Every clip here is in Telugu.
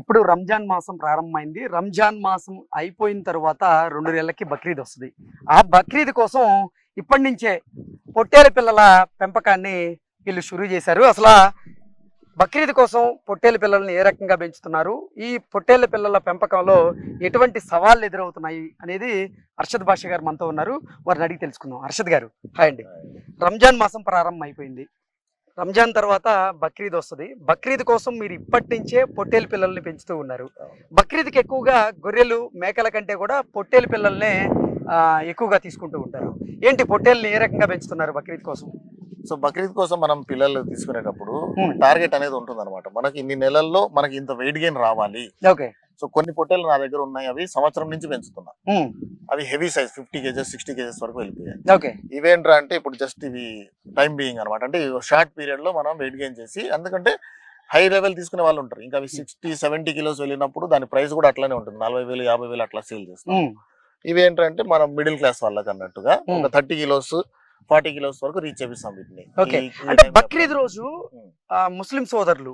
ఇప్పుడు రంజాన్ మాసం ప్రారంభమైంది. రంజాన్ మాసం అయిపోయిన తర్వాత రెండు నెలలకి బక్రీద్ వస్తుంది. ఆ బక్రీద్ కోసం ఇప్పటి నుంచే పొట్టేల పిల్లల పెంపకాన్ని వీళ్ళు షురూ చేశారు. అసలు బక్రీద్ కోసం పొట్టేల పిల్లల్ని ఏ రకంగా పెంచుతున్నారు? ఈ పొట్టేళ్ళ పిల్లల పెంపకంలో ఎటువంటి సవాళ్ళు ఎదురవుతున్నాయి అనేది అర్షద్ భాష గారు మనతో ఉన్నారు. వారిని అడిగి తెలుసుకుందాం. అర్షద్ గారు హాయ్ అండి. రంజాన్ మాసం ప్రారంభం అయిపోయింది. రంజాన్ తర్వాత బక్రీద్ వస్తుంది. బక్రీద్ కోసం మీరు ఇప్పటి నుంచే పొట్టేలు పిల్లల్ని పెంచుతూ ఉన్నారు. బక్రీద్కి ఎక్కువగా గొర్రెలు మేకల కంటే కూడా పొట్టేలు పిల్లల్నే ఎక్కువగా తీసుకుంటూ ఉంటారు. ఏంటి పొట్టేల్ని ఏ రకంగా పెంచుతున్నారు బక్రీద్ కోసం? సో బక్రీద్ కోసం మనం పిల్లలు తీసుకునేటప్పుడు. టార్గెట్ అనేది ఉంటుంది అనమాట మనకి ఇన్ని నెలల్లో మనకి ఇంత వెయిట్ గెయిన్ రావాలి. ఓకే. సో కొన్ని పొట్టేలు నా దగ్గర ఉన్నాయి. అవి సంవత్సరం నుంచి పెంచుతున్నా. అవి heavy size fifty kgs sixty kgs వరకు వెళ్ళిపోయాయి. ఓకే. ఇవేంట్రా అంటే ఇప్పుడు జస్ట్ ఇవి టైం బీయింగ్ అనమాట అంటే షార్ట్ పీరియడ్లో మనం వెయిట్ గెయిన్ చేసి ఎందుకంటే హై లెవెల్ తీసుకునే వాళ్ళు ఉంటారు. ఇంకా అవి సిక్స్టీ సెవెంటీ కిలోస్ వెళ్ళినప్పుడు దాని ప్రైస్ కూడా అట్లానే ఉంటుంది. నలభై వేలు యాభై వేలు అట్లా సేల్ చేస్తాం. ఇవి ఏంటంటే మనం మిడిల్ క్లాస్ వాళ్ళకి అన్నట్టుగా. ఒక థర్టీ కిలోస్ ఫార్టీ కిలోస్ వరకు రీచ్ చేపిస్తాం వీటిని. ఈ అంటే. బక్రీద్ రోజు. ఆ, ముస్లిం సోదరులు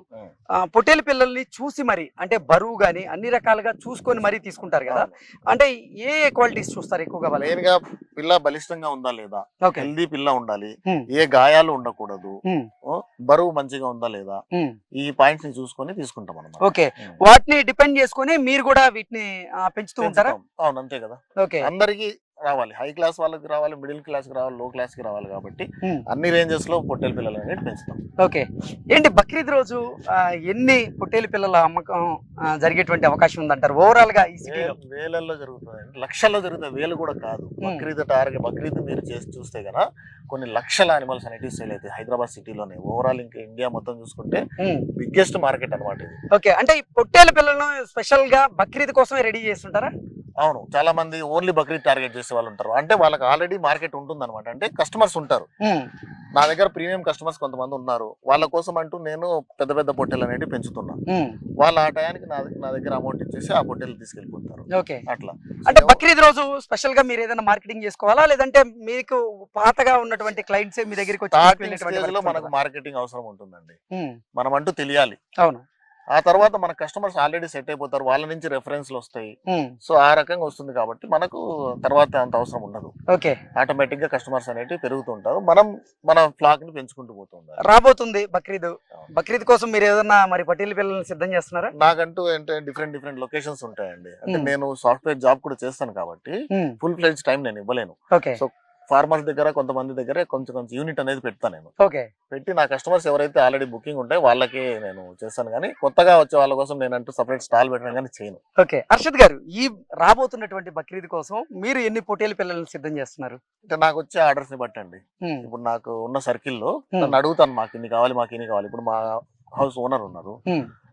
పొట్టేలు పిల్లల్ని చూసి మరి అంటే బరువు గాని అన్ని రకాలుగా చూసుకొని మరీ తీసుకుంటారు కదా. అంటే ఏ ఏ క్వాలిటీస్ చూస్తారు ఎక్కువగా మెయిన్గా పిల్ల బలిష్టంగా ఉందా లేదా? ఓకే. హెల్దీ పిల్ల ఉండాలి. ఏ గాయాలు ఉండకూడదు. బరువు మంచిగా ఉందా లేదా. ఈ పాయింట్స్ని చూసుకొని తీసుకుంటాం అనమాట ఓకే. వాటిని డిపెండ్ చేసుకొని మీరు కూడా వీటిని పెంచుతూ. ఉంటారా? అవును అంతే కదా. ఓకే. అందరికి రావాలి. హై క్లాస్ వాళ్ళకి రావాలి మిడిల్ క్లాస్కి రావాలి లో క్లాస్కి రావాలి కాబట్టి. అన్ని రేంజెస్లో పొట్టేల పిల్లలు అనేది పెంచుతాం. ఓకే. ఏంటి బక్రీద్ రోజు ఎన్ని పొట్టేలు పిల్లల అమ్మకం జరిగేటువంటి అవకాశం ఉందంటారు? ఓవరాల్గా ఈ సిటీలో. వేలల్లో జరుగుతుంది లక్షల్లో జరుగుతాయి వేలు కూడా కాదు. బక్రీద్ టార్గెట్ బక్రీద్ మీరు చేసి చూస్తే గన కొన్ని లక్షల అనిమల్స్ అనేటివి సేల్ అవుతాయి హైదరాబాద్ సిటీలోనే. ఓవరాల్ ఇంకా ఇండియా మొత్తం చూసుకుంటే బిగ్గెస్ట్ మార్కెట్ అనమాట ఓకే. అంటే ఈ పొట్టేల పిల్లలను స్పెషల్గా బక్రీద్ కోసమే రెడీ చేస్తుంటారా? అవును. చాలా మంది ఓన్లీ బక్రీద్ టార్గెట్ చేసే వాళ్ళు ఉంటారు. అంటే వాళ్ళకి ఆల్రెడీ మార్కెట్ ఉంటుంది అనమాట అంటే కస్టమర్స్ ఉంటారు. నా దగ్గర ప్రీమియం కస్టమర్స్ కొంతమంది ఉన్నారు. వాళ్ళ కోసం అంటూ నేను పెద్ద పెద్ద పొట్టెలు అనేవి పెంచుతున్నా. వాళ్ళు ఆ టయానికి నా నా దగ్గర అమౌంట్ ఇచ్చేసి ఆ పొట్టెలు తీసుకెళ్ళిపోతారు. ఓకే. అట్లా. అంటే బక్రీద్ రోజు స్పెషల్గా మీరు ఏదైనా మార్కెటింగ్ చేసుకోవాలా? లేదంటే మీకు పాతగా ఉన్నటువంటి క్లయింట్స్ మీ దగ్గరికి వచ్చి మనకు? మార్కెటింగ్ అవసరం ఉంటుందండి. మనం అంటూ తెలియాలి. అవును. ఆ తర్వాత మన కస్టమర్స్ ఆల్రెడీ సెట్ అయిపోతారు. వాళ్ళ నుంచి రెఫరెన్స్లు వస్తాయి. సో ఆ రకంగా వస్తుంది కాబట్టి మనకు తర్వాత అంత అవసరం ఉండదు. ఓకే ఆటోమేటిక్గా కస్టమర్స్ అనేవి పెరుగుతుంటారు మనం మన ఫ్లాక్ని పెంచుకుంటూ పోతూ ఉండాలి. రాబోతుంది బక్రీద్. బక్రీద్ కోసం మీరు ఏదైనా మరి పట్టేల పిల్లల్ని సిద్ధం చేస్తున్నారా? నాకంటూ అంటే డిఫరెంట్ డిఫరెంట్ లొకేషన్స్ ఉంటాయండి. అంటే Hmm. నేను సాఫ్ట్వేర్ జాబ్ కూడా చేస్తాను కాబట్టి ఫుల్ ఫ్లెజ్ టైం నేను ఇవ్వలేను. ఓకే So, ఫార్మర్స్ దగ్గర కొంతమంది దగ్గర కొంచెం కొంచెం యూనిట్ అనేది పెడతాను నేను. ఓకే. పెట్టి నా కస్టమర్స్ ఎవరైతే ఆల్రెడీ బుకింగ్ ఉంటాయో వాళ్ళకే నేను చేస్తాను కానీ కొత్తగా వచ్చే వాళ్ళ కోసం నేను అంటూ సపరేట్ స్టాల్ పెట్టడం కానీ చేయను. ఓకే. హర్షద్ గారు ఈ రాబోతున్నటువంటి బక్రీద్ కోసం మీరు ఎన్ని పొట్టేల పిల్లల్ని సిద్ధం చేస్తున్నారు? అంటే నాకు వచ్చే ఆర్డర్స్ని బట్టండి ఇప్పుడు నాకు ఉన్న సర్కిల్లో. నన్ను అడుగుతాను మాకు ఇన్ని కావాలి మాకు ఇన్ని కావాలి. ఇప్పుడు మా హౌస్ ఓనర్ ఉన్నారు.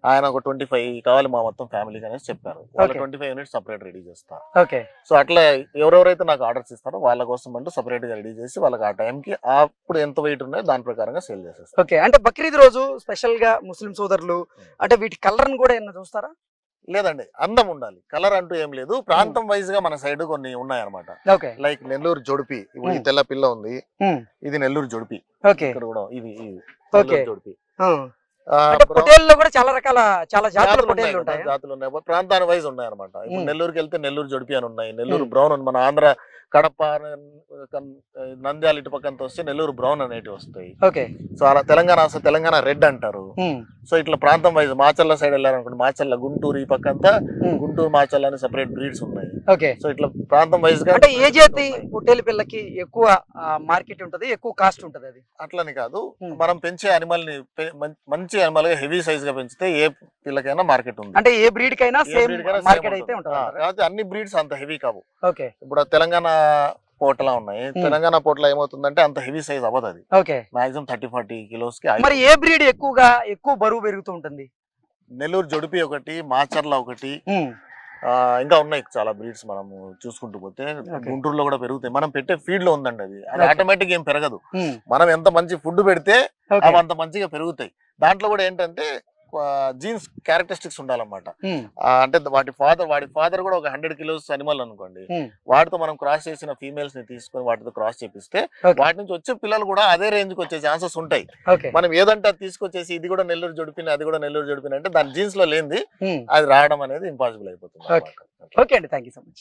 ఆయన ఒక ట్వంటీ ఫైవ్ కావాలి మా మొత్తం ఫ్యామిలీకి అనేసి చెప్పారు. వాళ్ళ. Twenty five units separate ready చేస్తా ఓకే సో అట్లా ఎవరెవరైతే నాకు ఆర్డర్స్ ఇస్తారో వాళ్ళ కోసం అంటూ సపరేట్గా రెడీ చేసి వాళ్ళకి ఆ టైంకి అప్పుడు ఎంత వెయిట్ ఉన్నాయో దాని ప్రకారంగా సేల్ చేసేస్తాను ఓకే అంటే బక్రీద్ రోజు స్పెషల్గా ముస్లిం సోదరులు అంటే వీటి కలర్ కూడా ఏమన్నా చూస్తారా? లేదండి. అందం ఉండాలి. కలర్ అంటూ ఏం లేదు. ప్రాంతం వైజ్గా మన సైడ్ కొన్ని ఉన్నాయన్నమాట. ఓకే లైక్ నెల్లూరు జొడిపి. ఇప్పుడు ఈ Hmm. తెల్ల పిల్ల ఉంది. Hmm. ఇది నెల్లూరు జొడిపి. ఓకే ఇక్కడ కూడా ఇది జొడిపి. పొట్టేల్లో కూడా చాలా రకాల చాలా జాతుల ఉంటాయి? జాతులు ఉన్నాయి. ప్రాంతాల వైజ్ ఉన్నాయి అనమాట ఇప్పుడు. నెల్లూరుకి వెళ్తే నెల్లూరు జొడిపి అని ఉన్నాయి. నెల్లూరు. బ్రౌన్ అని మన ఆంధ్ర కడప నంద్యాల ఇటు పక్కంత వస్తే నెల్లూరు బ్రౌన్ అనేటివి వస్తాయి. ఓకే. సో అలా తెలంగాణ వస్తే తెలంగాణ రెడ్ అంటారు. సో ఇట్లా ప్రాంతం వైజ్ మాచల్ల సైడ్ వెళ్ళారనుకోండి మాచల్ల గుంటూరు ఈ పక్కంతా ఉమ్, గుంటూరు మాచల్ల అని సెపరేట్ బ్రీడ్స్ ఉన్నాయి. ఓకే. సో ఇట్లా ప్రాంతం వైజ్గా అంటే ఏ జాతి పొట్టేలు పిల్లకి ఎక్కువ మార్కెట్ ఉంటది ఎక్కువ కాస్ట్ ఉంటది అది? అట్లని కాదు. మనం పెంచే అనిమల్ని మంచి అనిమల్గా హెవీ సైజ్గా పెంచితే ఏ పిల్లకైనా మార్కెట్ ఉంది. అంటే ఏ బ్రీడ్ కైనా సేమ్ మార్కెట్ అయితే ఉంటుంది. అన్ని బ్రీడ్స్ అంత హెవీ కావు. ఓకే. ఇప్పుడు తెలంగాణ పోటలా ఉన్నాయి. Hmm. తెలంగాణ పోటలా ఏమవుతుందంటే అంత హెవీ సైజ్ అవ్వదు అది. ఓకే. మాక్సిమం థర్టీ ఫార్టీ కిలోస్కి మరి ఏ బ్రీడ్ ఎక్కువగా ఎక్కువ బరువు పెరుగుతూ ఉంటుంది? నెల్లూరు జొడిపి ఒకటి మాచర్ల ఒకటి. ఆ, ఇంకా ఉన్నాయి చాలా బ్రీడ్స్ మనం చూసుకుంటూ పోతే. గుంటూరులో కూడా పెరుగుతాయి. మనం పెట్టే ఫీడ్లో ఉందండి అది. అది. ఆటోమేటిక్ ఏం పెరగదు. ఉమ్, మనం ఎంత మంచి ఫుడ్ పెడితే అవి అంత మంచిగా పెరుగుతాయి. దాంట్లో కూడా ఏంటంటే జీన్స్ క్యారెక్టరిస్టిక్స్ ఉండాలన్నమాట. అంటే వాటి ఫాదర్ వాడి ఫాదర్ కూడా ఒక హండ్రెడ్ కిలోస్ అనిమల్ అనుకోండి. వాటితో మనం క్రాస్ చేసిన ఫీమేల్స్ని తీసుకొని వాటితో క్రాస్ చేపిస్తే. వాటి నుంచి వచ్చే పిల్లలు కూడా అదే రేంజ్కి వచ్చే ఛాన్సెస్ ఉంటాయి. మనం ఏదంటే అది తీసుకొచ్చేసి ఇది కూడా నెల్లూరు జడిపిన అది కూడా నెల్లూరు జడిపిన అంటే దాని జీన్స్లో లేనిది అది రావడం అనేది ఇంపాసిబుల్ అయిపోతుంది. ఓకే. అండి. Thank you so much.